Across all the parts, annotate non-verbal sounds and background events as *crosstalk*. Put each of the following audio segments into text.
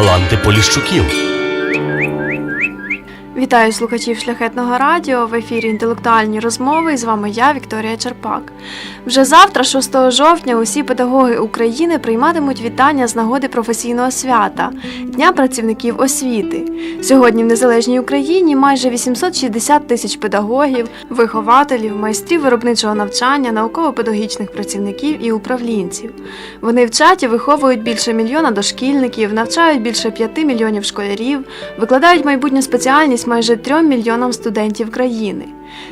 таланти Поліщуків. Вітаю слухачів шляхетного радіо в ефірі інтелектуальні розмови. І з вами я, Вікторія Черпак. Вже завтра, 6 жовтня, усі педагоги України прийматимуть вітання з нагоди професійного свята Дня працівників освіти. Сьогодні в незалежній Україні майже 860 тисяч педагогів, вихователів, майстрів виробничого навчання, науково-педагогічних працівників і управлінців. Вони вчать і виховують більше мільйона дошкільників, навчають більше 5 мільйонів школярів, викладають майбутню спеціальність майже 3 мільйонам студентів країни.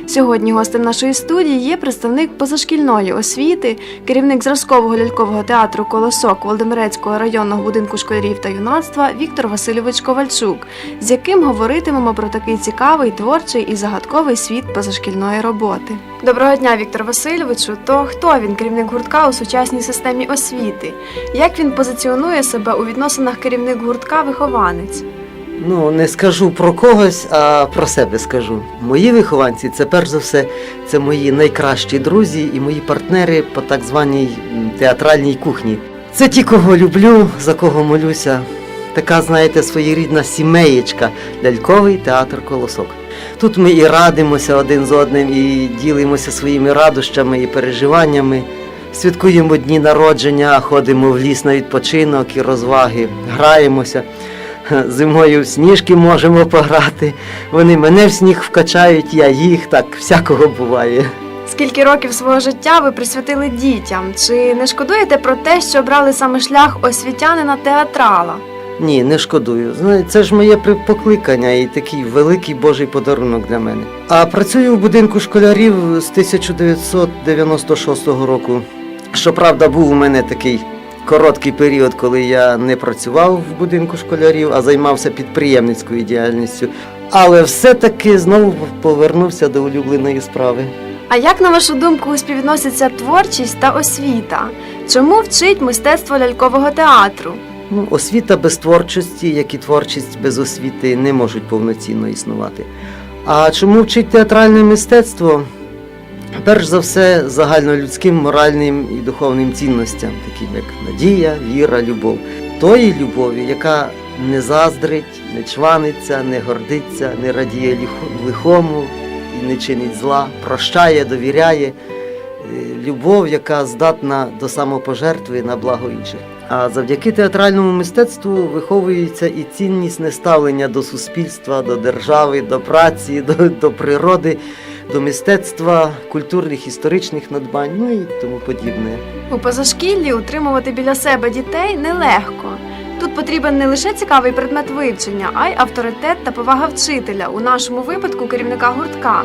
Сьогодні гостем нашої студії є представник позашкільної освіти, керівник зразкового лялькового театру Колосок Володимирецького районного будинку школярів та юнацтва Віктор Васильович Ковальчук, з яким говоритимемо про такий цікавий, творчий і загадковий світ позашкільної роботи. Доброго дня, Віктор Васильовичу. То хто він, керівник гуртка у сучасній системі освіти? Як він позиціонує себе у відносинах керівник гуртка вихованець? Ну, не скажу про когось, а про себе скажу. Мої вихованці це перш за все це мої найкращі друзі і мої партнери по так званій театральній кухні. Це ті, кого люблю, за кого молюся. Така, знаєте, своєрідна сімеєчка, ляльковий театр колосок. Тут ми і радимося один з одним, і ділимося своїми радощами і переживаннями. Святкуємо дні народження, ходимо в ліс на відпочинок і розваги, граємося. *laughs* Зимою в сніжки можемо пограти. Вони мене в сніг вкачають, я їх, так всякого буває. Скільки років свого життя ви присвятили дітям? Чи не шкодуєте про те, що обрали саме шлях освітянина театрала? Ні, не шкодую. Це ж моє покликання і такий великий Божий подарунок для мене. А працюю в будинку школярів з 1996 року. Щоправда, був у мене такий короткий період, коли я не працював в будинку школярів, а займався підприємницькою діяльністю. Але все-таки знову повернувся до улюбленої справи. А як на вашу думку співвідноситься творчість та освіта? Чому вчить мистецтво лялькового театру? Ну, освіта без творчості, як і творчість без освіти, не можуть повноцінно існувати. А чому вчить театральне мистецтво? Перш за все, загальнолюдським моральним і духовним цінностям, таким як надія, віра, любов. Тої любові, яка не заздрить, не чваниться, не гордиться, не радіє лихому і не чинить зла, прощає, довіряє. Е, Любов, яка здатна до самопожертви на благо інших. А завдяки театральному мистецтву виховується і ціннісне ставлення до суспільства, до держави, до праці, *laughs* до, до природи, до мистецтва, культурних, історичних надбань, ну і тому подібне. У позашкіллі утримувати біля себе дітей нелегко. Тут потрібен не лише цікавий предмет вивчення, а й авторитет та повага вчителя, у нашому випадку керівника гуртка.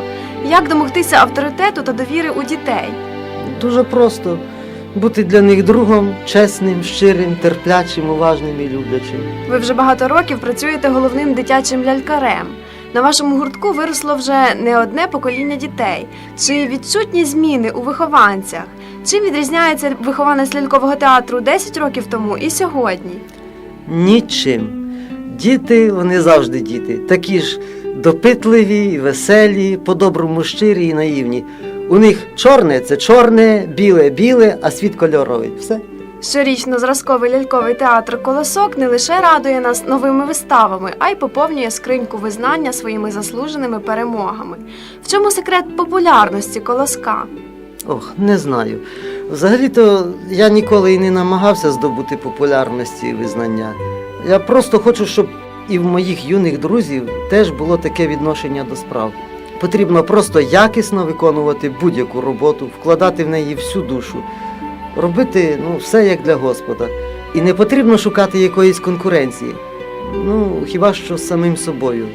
Як домогтися авторитету та довіри у дітей? Дуже просто бути для них другом, чесним, щирим, терплячим, уважним і люблячим. Ви вже багато років працюєте головним дитячим лялькарем. На вашому гуртку виросло вже не одне покоління дітей. Чи відсутні зміни у вихованцях? Чим відрізняється вихованець лялькового театру 10 років тому і сьогодні? Нічим. Діти, вони завжди діти. Такі ж допитливі, веселі, по-доброму щирі і наївні. У них чорне це чорне, біле біле, а світ кольоровий. Все. Щорічно зразковий ляльковий театр Колосок не лише радує нас новими виставами, а й поповнює скриньку визнання своїми заслуженими перемогами. В чому секрет популярності колоска? Ох, не знаю. Взагалі-то я ніколи і не намагався здобути популярності і визнання. Я просто хочу, щоб і в моїх юних друзів теж було таке відношення до справ. Потрібно просто якісно виконувати будь-яку роботу, вкладати в неї всю душу, робити ну, все як для Господа. І не потрібно шукати якоїсь конкуренції. Ну, хіба що з самим собою.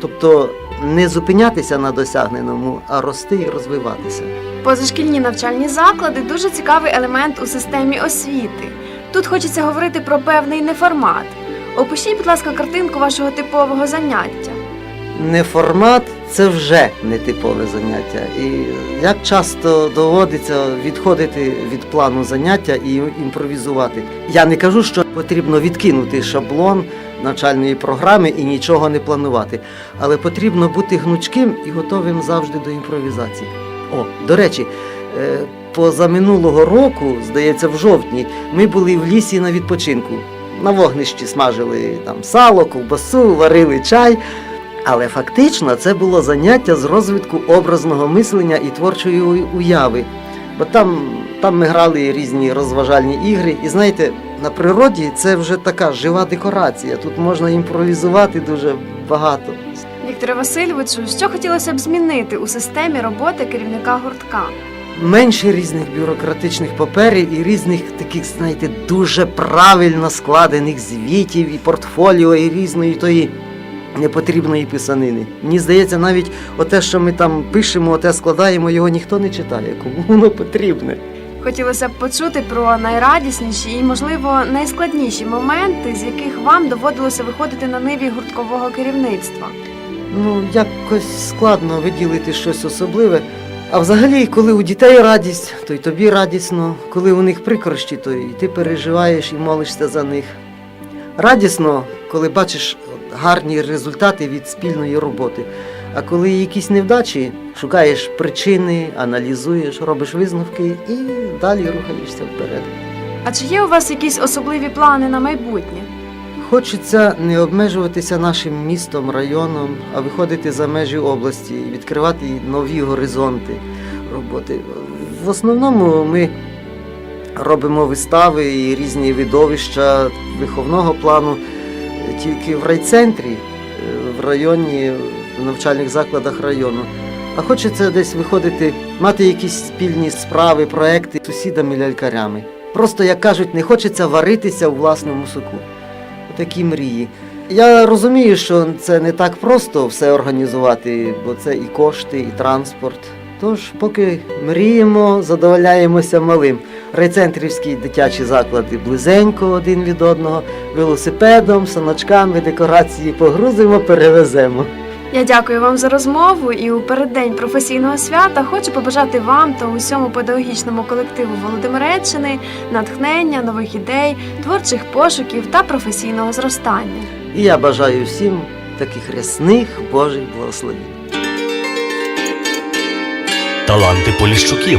Тобто не зупинятися на досягненому, а рости і розвиватися. Позашкільні навчальні заклади дуже цікавий елемент у системі освіти. Тут хочеться говорити про певний неформат. Опишіть, будь ласка, картинку вашого типового заняття. Неформат це вже нетипове заняття. І як часто доводиться відходити від плану заняття і імпровізувати. Я не кажу, що потрібно відкинути шаблон навчальної програми і нічого не планувати, але потрібно бути гнучким і готовим завжди до імпровізації. О, до речі, е, позаминулого року, здається, в жовтні, ми були в лісі на відпочинку. на вогнищі смажили там сало, ковбасу, варили чай. Але фактично це було заняття з розвитку образного мислення і творчої уяви. Бо там, там ми грали різні розважальні ігри, і знаєте, на природі це вже така жива декорація. Тут можна імпровізувати дуже багато. Вікторе Васильовичу, що хотілося б змінити у системі роботи керівника гуртка? Менше різних бюрократичних паперів і різних таких, знаєте, дуже правильно складених звітів і портфоліо, і різної тої непотрібної писанини. Мені здається, навіть оте, що ми там пишемо, оте складаємо, його ніхто не читає, кому воно потрібне. Хотілося б почути про найрадісніші і, можливо, найскладніші моменти, з яких вам доводилося виходити на ниві гурткового керівництва. Ну, якось складно виділити щось особливе. А взагалі, коли у дітей радість, то й тобі радісно. Коли у них прикрощі, то і ти переживаєш і молишся за них. Радісно, коли бачиш гарні результати від спільної роботи. А коли є якісь невдачі, шукаєш причини, аналізуєш, робиш висновки і далі рухаєшся вперед. А чи є у вас якісь особливі плани на майбутнє? Хочеться не обмежуватися нашим містом, районом, а виходити за межі області, відкривати нові горизонти роботи. В основному ми робимо вистави і різні видовища виховного плану тільки в райцентрі, е, в районі, в навчальних закладах району. А хочеться десь виходити, мати якісь спільні справи, проекти з сусідами-лялькарями. Просто, як кажуть, не хочеться варитися у власному соку такі мрії. Я розумію, що це не так просто все організувати, бо це і кошти, і транспорт. Тож, поки мріємо, задоволяємося малим. Райцентрівські дитячі заклади близенько один від одного, велосипедом, саночками, декорації погрузимо, перевеземо. Я дякую вам за розмову і у переддень професійного свята хочу побажати вам та усьому педагогічному колективу Володимиреччини натхнення, нових ідей, творчих пошуків та професійного зростання. І я бажаю всім таких рясних Божих благословень. Таланти Поліщуків